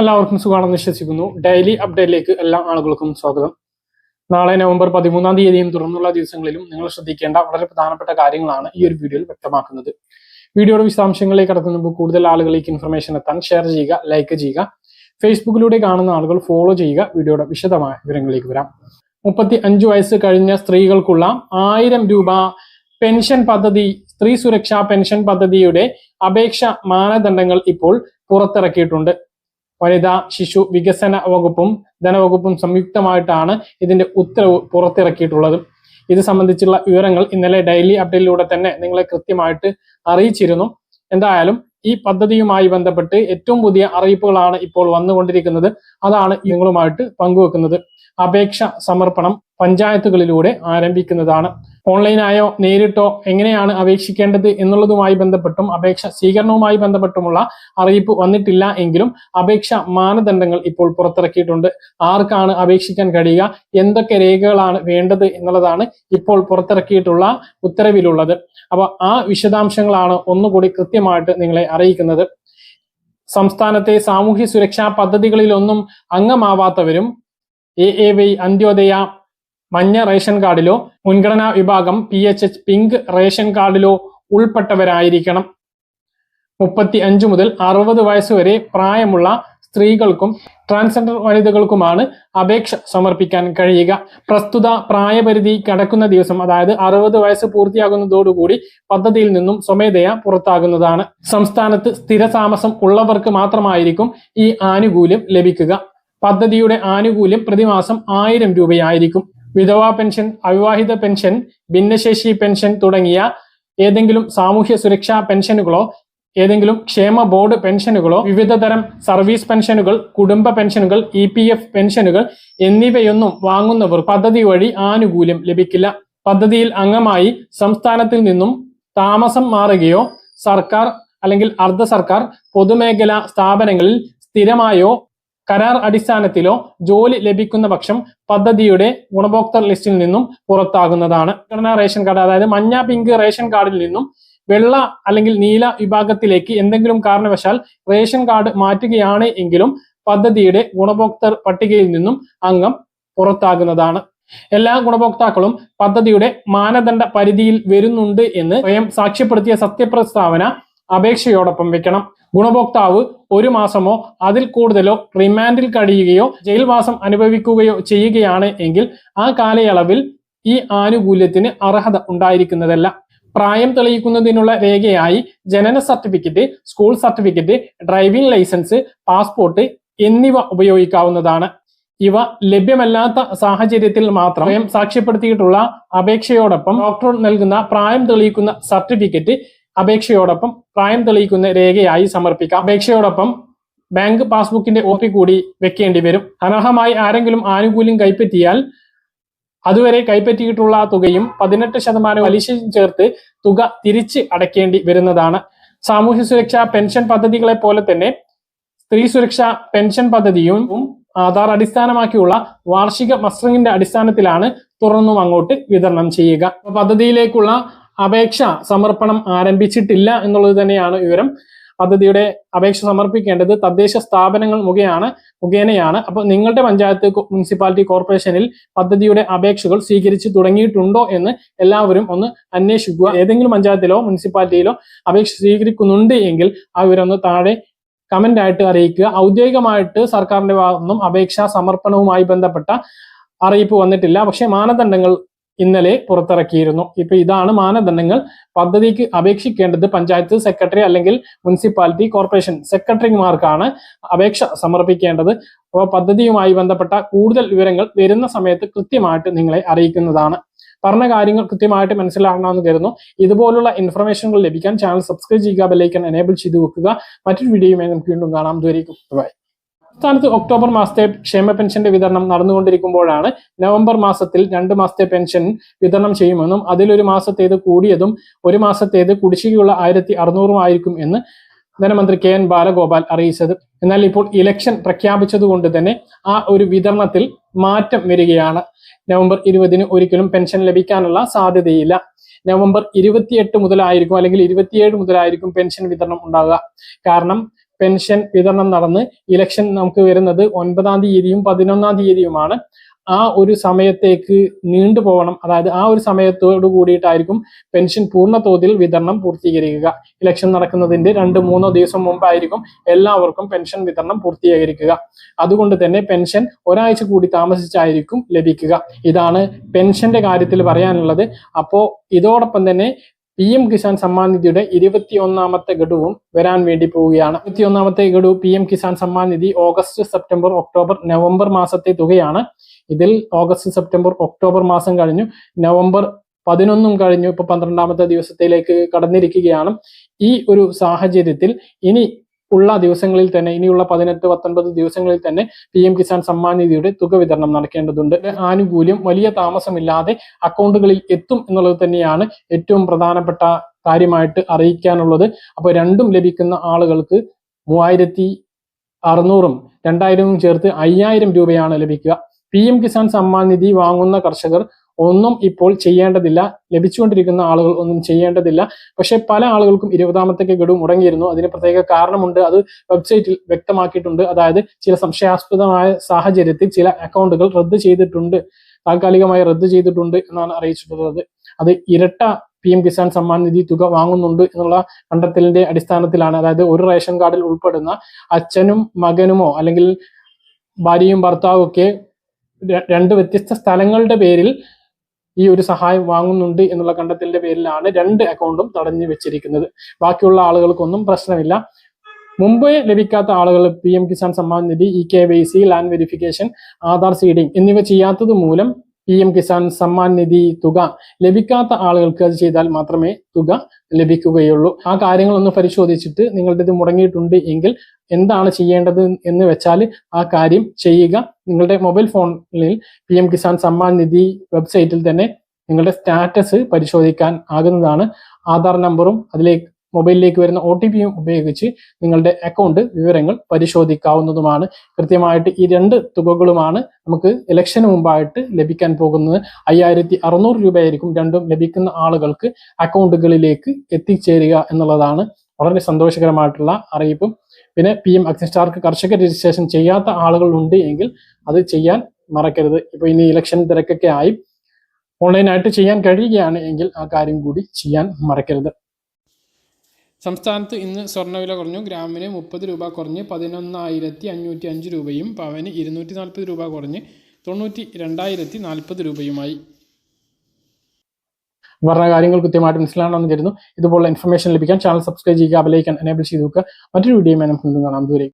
എല്ലാവർക്കും സുഖമാണെന്ന് വിശ്വസിക്കുന്നു. ഡെയിലി അപ്ഡേറ്റിലേക്ക് എല്ലാ ആളുകൾക്കും സ്വാഗതം. നാളെ നവംബർ പതിമൂന്നാം തീയതിയും തുടർന്നുള്ള ദിവസങ്ങളിലും നിങ്ങൾ ശ്രദ്ധിക്കേണ്ട വളരെ പ്രധാനപ്പെട്ട കാര്യങ്ങളാണ് ഈ ഒരു വീഡിയോയിൽ വ്യക്തമാക്കുന്നത്. വീഡിയോയുടെ വിശദാംശങ്ങളിലേക്ക് കടക്കുന്ന മുമ്പ് കൂടുതൽ ആളുകളിലേക്ക് ഇൻഫർമേഷൻ എത്താൻ ഷെയർ ചെയ്യുക ലൈക്ക് ചെയ്യുക ഫേസ്ബുക്കിലൂടെ കാണുന്ന ആളുകൾ ഫോളോ ചെയ്യുക. വീഡിയോയുടെ വിശദമായ വിവരങ്ങളിലേക്ക് വരാം. മുപ്പത്തി അഞ്ച് വയസ്സ് കഴിഞ്ഞ സ്ത്രീകൾക്കുള്ള ആയിരം രൂപ പെൻഷൻ പദ്ധതി സ്ത്രീ സുരക്ഷാ പെൻഷൻ പദ്ധതിയുടെ അപേക്ഷ മാനദണ്ഡങ്ങൾ ഇപ്പോൾ പുറത്തിറക്കിയിട്ടുണ്ട്. വനിതാ ശിശു വികസന വകുപ്പും ധനവകുപ്പും സംയുക്തമായിട്ടാണ് ഇതിന്റെ ഉത്തരവ് പുറത്തിറക്കിയിട്ടുള്ളത്. ഇത് സംബന്ധിച്ചുള്ള വിവരങ്ങൾ ഇന്നലെ ഡെയിലി അപ്ഡേറ്റിലൂടെ തന്നെ നിങ്ങളെ കൃത്യമായിട്ട് അറിയിച്ചിരുന്നു. എന്തായാലും ഈ പദ്ധതിയുമായി ബന്ധപ്പെട്ട് ഏറ്റവും പുതിയ അറിയിപ്പുകളാണ് ഇപ്പോൾ വന്നുകൊണ്ടിരിക്കുന്നത്. അതാണ് നിങ്ങളുമായിട്ട് പങ്കുവെക്കുന്നത്. അപേക്ഷ സമർപ്പണം പഞ്ചായത്തുകളിലൂടെ ആരംഭിക്കുന്നതാണ്. ഓൺലൈനായോ നേരിട്ടോ എങ്ങനെയാണ് അപേക്ഷിക്കേണ്ടത് എന്നുള്ളതുമായി ബന്ധപ്പെട്ടും അപേക്ഷ സ്വീകരണവുമായി ബന്ധപ്പെട്ടുമുള്ള അറിയിപ്പ് വന്നിട്ടില്ല എങ്കിലും അപേക്ഷ മാനദണ്ഡങ്ങൾ ഇപ്പോൾ പുറത്തിറക്കിയിട്ടുണ്ട്. ആർക്കാണ് അപേക്ഷിക്കാൻ കഴിയുക എന്തൊക്കെ രേഖകളാണ് വേണ്ടത് എന്നുള്ളതാണ് ഇപ്പോൾ പുറത്തിറക്കിയിട്ടുള്ള ഉത്തരവിലുള്ളത്. അപ്പൊ ആ വിശദാംശങ്ങളാണ് ഒന്നുകൂടി കൃത്യമായിട്ട് നിങ്ങളെ അറിയിക്കുന്നത്. സംസ്ഥാനത്തെ സാമൂഹ്യ സുരക്ഷാ പദ്ധതികളിലൊന്നും അംഗമാവാത്തവരും എ എ വൈ അന്ത്യോദയ മഞ്ഞ റേഷൻ കാർഡിലോ മുൻഗണനാ വിഭാഗം P H H pink ration കാർഡിലോ ഉൾപ്പെട്ടവരായിരിക്കണം. മുപ്പത്തി അഞ്ച് മുതൽ അറുപത് വയസ്സുവരെ പ്രായമുള്ള സ്ത്രീകൾക്കും ട്രാൻസ്ജെൻഡർ വനിതകൾക്കുമാണ് അപേക്ഷ സമർപ്പിക്കാൻ കഴിയുക. പ്രസ്തുത പ്രായപരിധി കടക്കുന്ന ദിവസം അതായത് അറുപത് വയസ്സ് പൂർത്തിയാകുന്നതോടുകൂടി പദ്ധതിയിൽ നിന്നും സ്വമേധയാ പുറത്താകുന്നതാണ്. സംസ്ഥാനത്ത് സ്ഥിരതാമസം ഉള്ളവർക്ക് മാത്രമായിരിക്കും ഈ ആനുകൂല്യം ലഭിക്കുക. പദ്ധതിയുടെ ആനുകൂല്യം പ്രതിമാസം ആയിരം രൂപയായിരിക്കും. വിധവാ പെൻഷൻ അവിവാഹിത പെൻഷൻ ഭിന്നശേഷി പെൻഷൻ തുടങ്ങിയ ഏതെങ്കിലും സാമൂഹ്യ സുരക്ഷാ പെൻഷനുകളോ ഏതെങ്കിലും ക്ഷേമ ബോർഡ് പെൻഷനുകളോ വിവിധ തരം സർവീസ് പെൻഷനുകൾ കുടുംബ പെൻഷനുകൾ ഇ പി എഫ് പെൻഷനുകൾ എന്നിവയൊന്നും വാങ്ങുന്നവർ പദ്ധതി വഴി ആനുകൂല്യം ലഭിക്കില്ല. പദ്ധതിയിൽ അംഗമായി സംസ്ഥാനത്തിൽ നിന്നും താമസം മാറുകയോ സർക്കാർ അല്ലെങ്കിൽ അർദ്ധ സർക്കാർ പൊതുമേഖലാ സ്ഥാപനങ്ങളിൽ സ്ഥിരമായോ കരാർ അടിസ്ഥാനത്തിലോ ജോലി ലഭിക്കുന്ന പക്ഷം പദ്ധതിയുടെ ഗുണഭോക്തൃ ലിസ്റ്റിൽ നിന്നും പുറത്താകുന്നതാണ്. ഘടനാ റേഷൻ കാർഡ് അതായത് മഞ്ഞ പിങ്ക് റേഷൻ കാർഡിൽ നിന്നും വെള്ള അല്ലെങ്കിൽ നീല വിഭാഗത്തിലേക്ക് എന്തെങ്കിലും കാരണവശാൽ റേഷൻ കാർഡ് മാറ്റുകയാണ് എങ്കിലും പദ്ധതിയുടെ ഗുണഭോക്തൃ പട്ടികയിൽ നിന്നും അംഗം പുറത്താകുന്നതാണ്. എല്ലാ ഗുണഭോക്താക്കളും പദ്ധതിയുടെ മാനദണ്ഡ പരിധിയിൽ വരുന്നുണ്ട് എന്ന് സ്വയം സാക്ഷ്യപ്പെടുത്തിയ സത്യപ്രസ്താവന അപേക്ഷയോടൊപ്പം വെക്കണം. ഗുണഭോക്താവ് ഒരു മാസമോ അതിൽ കൂടുതലോ റിമാൻഡിൽ കഴിയുകയോ ജയിൽവാസം അനുഭവിക്കുകയോ ചെയ്യുകയാണ് എങ്കിൽ ആ കാലയളവിൽ ഈ ആനുകൂല്യത്തിന് അർഹത ഉണ്ടായിരിക്കുന്നതല്ല. പ്രായം തെളിയിക്കുന്നതിനുള്ള രേഖയായി ജനന certificate school certificate driving licence passport എന്നിവ ഉപയോഗിക്കാവുന്നതാണ്. ഇവ ലഭ്യമല്ലാത്ത സാഹചര്യത്തിൽ മാത്രം സാക്ഷ്യപ്പെടുത്തിയിട്ടുള്ള അപേക്ഷയോടൊപ്പം ഡോക്ടർ നൽകുന്ന പ്രായം തെളിയിക്കുന്ന സർട്ടിഫിക്കറ്റ് അപേക്ഷയോടൊപ്പം പ്രായം തെളിയിക്കുന്ന രേഖയായി സമർപ്പിക്കാം. അപേക്ഷയോടൊപ്പം ബാങ്ക് പാസ്ബുക്കിന്റെ ഓപ്പി കൂടി വെക്കേണ്ടി വരും. അനർഹമായി ആരെങ്കിലും ആനുകൂല്യം കൈപ്പറ്റിയാൽ അതുവരെ കൈപ്പറ്റിയിട്ടുള്ള തുകയും പതിനെട്ട് ശതമാനം പലിശയും ചേർത്ത് തുക തിരിച്ച് അടയ്ക്കേണ്ടി വരുന്നതാണ്. സാമൂഹ്യ സുരക്ഷാ പെൻഷൻ പദ്ധതികളെ പോലെ തന്നെ സ്ത്രീ സുരക്ഷാ പെൻഷൻ പദ്ധതിയും ആധാർ അടിസ്ഥാനമാക്കിയുള്ള വാർഷിക മസ്റ്ററിംഗിന്റെ അടിസ്ഥാനത്തിലാണ് തുറന്നും അങ്ങോട്ട് വിതരണം ചെയ്യുക. പദ്ധതിയിലേക്കുള്ള അപേക്ഷ സമർപ്പണം ആരംഭിച്ചിട്ടില്ല എന്നുള്ളത് തന്നെയാണ് വിവരം. പദ്ധതിയുടെ അപേക്ഷ സമർപ്പിക്കേണ്ടത് തദ്ദേശ സ്ഥാപനങ്ങൾ മുഖയാണ് മുഖേനയാണ്. അപ്പോൾ നിങ്ങളുടെ പഞ്ചായത്ത് മുനിസിപ്പാലിറ്റി കോർപ്പറേഷനിൽ പദ്ധതിയുടെ അപേക്ഷകൾ സ്വീകരിച്ചു തുടങ്ങിയിട്ടുണ്ടോ എന്ന് എല്ലാവരും ഒന്ന് അന്വേഷിക്കുക. ഏതെങ്കിലും പഞ്ചായത്തിലോ മുനിസിപ്പാലിറ്റിയിലോ അപേക്ഷ സ്വീകരിക്കുന്നുണ്ട് എങ്കിൽ ആ വിവരം താഴെ കമന്റ് ആയിട്ട് അറിയിക്കുക. ഔദ്യോഗികമായിട്ട് സർക്കാരിന്റെ ഭാഗത്തു നിന്നും അപേക്ഷാ സമർപ്പണവുമായി ബന്ധപ്പെട്ട അറിയിപ്പ് വന്നിട്ടില്ല. പക്ഷേ മാനദണ്ഡങ്ങൾ ഇന്നലെ പുറത്തിറക്കിയിരുന്നു. ഇപ്പൊ ഇതാണ് മാനദണ്ഡങ്ങൾ. പദ്ധതിക്ക് അപേക്ഷിക്കേണ്ടത് പഞ്ചായത്ത് സെക്രട്ടറി അല്ലെങ്കിൽ മുനിസിപ്പാലിറ്റി കോർപ്പറേഷൻ സെക്രട്ടറിമാർക്കാണ് അപേക്ഷ സമർപ്പിക്കേണ്ടത്. അപ്പോൾ പദ്ധതിയുമായി ബന്ധപ്പെട്ട കൂടുതൽ വിവരങ്ങൾ വരുന്ന സമയത്ത് കൃത്യമായിട്ട് നിങ്ങളെ അറിയിക്കുന്നതാണ്. പറഞ്ഞ കാര്യങ്ങൾ കൃത്യമായിട്ട് മനസ്സിലാക്കണമെന്ന് കരുതുന്നു. ഇതുപോലുള്ള ഇൻഫർമേഷനുകൾ ലഭിക്കാൻ ചാനൽ സബ്സ്ക്രൈബ് ചെയ്യുക ബെല്ലൈക്കൻ എനേബിൾ ചെയ്ത് വെക്കുക. മറ്റൊരു വീഡിയോയുമായി നമുക്ക് വീണ്ടും കാണാം. ദൂരേക്കും ബൈ സംസ്ഥാനത്ത് ഒക്ടോബർ മാസത്തെ ക്ഷേമ പെൻഷന്റെ വിതരണം നടന്നുകൊണ്ടിരിക്കുമ്പോഴാണ് നവംബർ മാസത്തിൽ രണ്ട് മാസത്തെ പെൻഷൻ വിതരണം ചെയ്യുമെന്നും അതിലൊരു മാസത്തേത് കൂടിയതും ഒരു മാസത്തേത് കുടിശ്ശികയുള്ള ആയിരത്തി അറുന്നൂറും ആയിരിക്കും എന്ന് ധനമന്ത്രി കെ എൻ ബാലഗോപാൽ അറിയിച്ചത്. എന്നാൽ ഇപ്പോൾ ഇലക്ഷൻ പ്രഖ്യാപിച്ചതുകൊണ്ട് തന്നെ ആ ഒരു വിതരണത്തിൽ മാറ്റം വരികയാണ്. നവംബർ ഇരുപതിന് ഒരിക്കലും പെൻഷൻ ലഭിക്കാനുള്ള സാധ്യതയില്ല. നവംബർ ഇരുപത്തിയെട്ട് മുതലായിരിക്കും അല്ലെങ്കിൽ ഇരുപത്തിയേഴ് മുതലായിരിക്കും പെൻഷൻ വിതരണം ഉണ്ടാകുക കാരണം പെൻഷൻ വിതരണം നടന്ന് ഇലക്ഷൻ നമുക്ക് വരുന്നത് ഒൻപതാം തീയതിയും പതിനൊന്നാം തീയതിയുമാണ്. ആ ഒരു സമയത്തേക്ക് നീണ്ടു പോകണം അതായത് ആ ഒരു സമയത്തോട് കൂടിയിട്ടായിരിക്കും പെൻഷൻ പൂർണ തോതിൽ വിതരണം പൂർത്തീകരിക്കുക. ഇലക്ഷൻ നടക്കുന്നതിന്റെ രണ്ട് മൂന്നോ ദിവസം മുമ്പായിരിക്കും എല്ലാവർക്കും പെൻഷൻ വിതരണം പൂർത്തീകരിക്കുക. അതുകൊണ്ട് തന്നെ പെൻഷൻ ഒരാഴ്ച കൂടി താമസിച്ചായിരിക്കും ലഭിക്കുക. ഇതാണ് പെൻഷന്റെ കാര്യത്തിൽ പറയാനുള്ളത്. അപ്പോ ഇതോടൊപ്പം തന്നെ പി എം കിസാൻ സമ്മാൻ നിധിയുടെ ഇരുപത്തി ഒന്നാമത്തെ ഗഡുവും വരാൻ വേണ്ടി പോവുകയാണ്. ഇരുപത്തി ഒന്നാമത്തെ ഗഡു P M Kisan Samman Nidhi August September October November മാസത്തെ തുകയാണ്. ഇതിൽ ഓഗസ്റ്റ് സെപ്റ്റംബർ ഒക്ടോബർ മാസം കഴിഞ്ഞു. നവംബർ പതിനൊന്നും കഴിഞ്ഞു. ഇപ്പൊ പന്ത്രണ്ടാമത്തെ ദിവസത്തിലേക്ക് കടന്നിരിക്കുകയാണ്. ഈ ഒരു സാഹചര്യത്തിൽ ഇനി ഉള്ള ദിവസങ്ങളിൽ തന്നെ ഇനിയുള്ള പതിനെട്ട് പത്തൊൻപത് ദിവസങ്ങളിൽ തന്നെ പി എം കിസാൻ സമ്മാൻ നിധിയുടെ തുക വിതരണം നടക്കേണ്ടതുണ്ട്. ആനുകൂല്യം വലിയ താമസമില്ലാതെ അക്കൗണ്ടുകളിൽ എത്തും എന്നുള്ളത് തന്നെയാണ് ഏറ്റവും പ്രധാനപ്പെട്ട കാര്യമായിട്ട് അറിയിക്കാനുള്ളത്. അപ്പോൾ രണ്ടും ലഭിക്കുന്ന ആളുകൾക്ക് മൂവായിരത്തി അറുന്നൂറും രണ്ടായിരവും ചേർത്ത് അയ്യായിരം രൂപയാണ് ലഭിക്കുക. പി എം കിസാൻ സമ്മാൻ നിധി വാങ്ങുന്ന കർഷകർ ഒന്നും ഇപ്പോൾ ചെയ്യേണ്ടതില്ല. ലഭിച്ചുകൊണ്ടിരിക്കുന്ന ആളുകൾ ഒന്നും ചെയ്യേണ്ടതില്ല. പക്ഷെ പല ആളുകൾക്കും ഇരുപതാമത്തെ ഗഡു മുടങ്ങിയിരുന്നു. അതിന് പ്രത്യേക കാരണമുണ്ട്. അത് വെബ്സൈറ്റിൽ വ്യക്തമാക്കിയിട്ടുണ്ട്. അതായത് ചില സംശയാസ്പദമായ സാഹചര്യത്തിൽ ചില അക്കൗണ്ടുകൾ റദ്ദ് ചെയ്തിട്ടുണ്ട്. താൽക്കാലികമായി റദ്ദ് ചെയ്തിട്ടുണ്ട് എന്നാണ് അറിയിച്ചിട്ടുള്ളത്. അത് ഇരട്ട പി എം കിസാൻ സമ്മാൻ നിധി തുക വാങ്ങുന്നുണ്ട് എന്നുള്ള കണ്ടെത്തലിന്റെ അടിസ്ഥാനത്തിലാണ്. അതായത് ഒരു റേഷൻ കാർഡിൽ ഉൾപ്പെടുന്ന അച്ഛനും മകനുമോ അല്ലെങ്കിൽ ഭാര്യയും ഭർത്താവും ഒക്കെ രണ്ട് വ്യത്യസ്ത സ്ഥലങ്ങളുടെ പേരിൽ ഈ ഒരു സഹായം വാങ്ങുന്നുണ്ട് എന്നുള്ള കണ്ടെത്തലിന്റെ പേരിലാണ് രണ്ട് അക്കൗണ്ടും തടഞ്ഞു വെച്ചിരിക്കുന്നത്. ബാക്കിയുള്ള ആളുകൾക്കൊന്നും പ്രശ്നമില്ല. മുമ്പേ ലഭിക്കാത്ത ആളുകൾ P M Kisan Samman Nidhi e K Y C land verification Aadhaar seeding എന്നിവ ചെയ്യാത്തത് മൂലം പി എം കിസാൻ സമ്മാൻ നിധി തുക ലഭിക്കാത്ത ആളുകൾക്ക് അത് ചെയ്താൽ മാത്രമേ തുക ലഭിക്കുകയുള്ളൂ. ആ കാര്യങ്ങളൊന്ന് പരിശോധിച്ചിട്ട് നിങ്ങളുടെ ഇത് മുടങ്ങിയിട്ടുണ്ട് എങ്കിൽ എന്താണ് ചെയ്യേണ്ടത് എന്ന് വെച്ചാൽ ആ കാര്യം ചെയ്യുക. നിങ്ങളുടെ മൊബൈൽ ഫോണിൽ പി എം കിസാൻ സമ്മാൻ നിധി വെബ്സൈറ്റിൽ തന്നെ നിങ്ങളുടെ സ്റ്റാറ്റസ് പരിശോധിക്കാൻ ആകുന്നതാണ്. ആധാർ നമ്പറും അതിലേക്ക് മൊബൈലിലേക്ക് വരുന്ന ഒ ടി പിയും ഉപയോഗിച്ച് നിങ്ങളുടെ അക്കൗണ്ട് വിവരങ്ങൾ പരിശോധിക്കാവുന്നതുമാണ്. കൃത്യമായിട്ട് ഈ രണ്ട് തുകകളുമാണ് നമുക്ക് ഇലക്ഷന് മുമ്പായിട്ട് ലഭിക്കാൻ പോകുന്നത്. അയ്യായിരത്തി അറുന്നൂറ് രൂപയായിരിക്കും രണ്ടും ലഭിക്കുന്ന ആളുകൾക്ക് അക്കൗണ്ടുകളിലേക്ക് എത്തിച്ചേരുക എന്നുള്ളതാണ് വളരെ സന്തോഷകരമായിട്ടുള്ള അറിയിപ്പും. പിന്നെ പി എം അഗ്നിസ്റ്റാർക്ക് കർഷക രജിസ്ട്രേഷൻ ചെയ്യാത്ത ആളുകൾ ഉണ്ട് എങ്കിൽ അത് ചെയ്യാൻ മറക്കരുത്. ഇപ്പൊ ഇനി ഇലക്ഷൻ തിരക്കൊക്കെ ആയി. ഓൺലൈനായിട്ട് ചെയ്യാൻ കഴിയുകയാണ് എങ്കിൽ ആ കാര്യം കൂടി ചെയ്യാൻ മറക്കരുത്. സംസ്ഥാനത്ത് ഇന്ന് സ്വർണവില കുറഞ്ഞു. ഗ്രാമിന് മുപ്പത് രൂപ കുറഞ്ഞ് പതിനൊന്നായിരത്തി അഞ്ഞൂറ്റി അഞ്ച് രൂപയും പവന് ഇരുന്നൂറ്റി നാൽപ്പത് രൂപ കുറഞ്ഞ് തൊണ്ണൂറ്റി രണ്ടായിരത്തി നാൽപ്പത് രൂപയുമായി. പറഞ്ഞ കാര്യങ്ങൾ കൃത്യമായിട്ട് മനസ്സിലാണെന്ന് കരുതുന്നു. ഇതുപോലുള്ള ഇൻഫർമേഷൻ ലഭിക്കാൻ ചാനൽ സബ്സ്ക്രൈബ് ചെയ്യുക ബെലൈക്കൻ എനേബിൾ ചെയ്ത് വെക്കുക. മറ്റൊരു വീഡിയോ നമുക്ക് കാണാം. ദൂരെ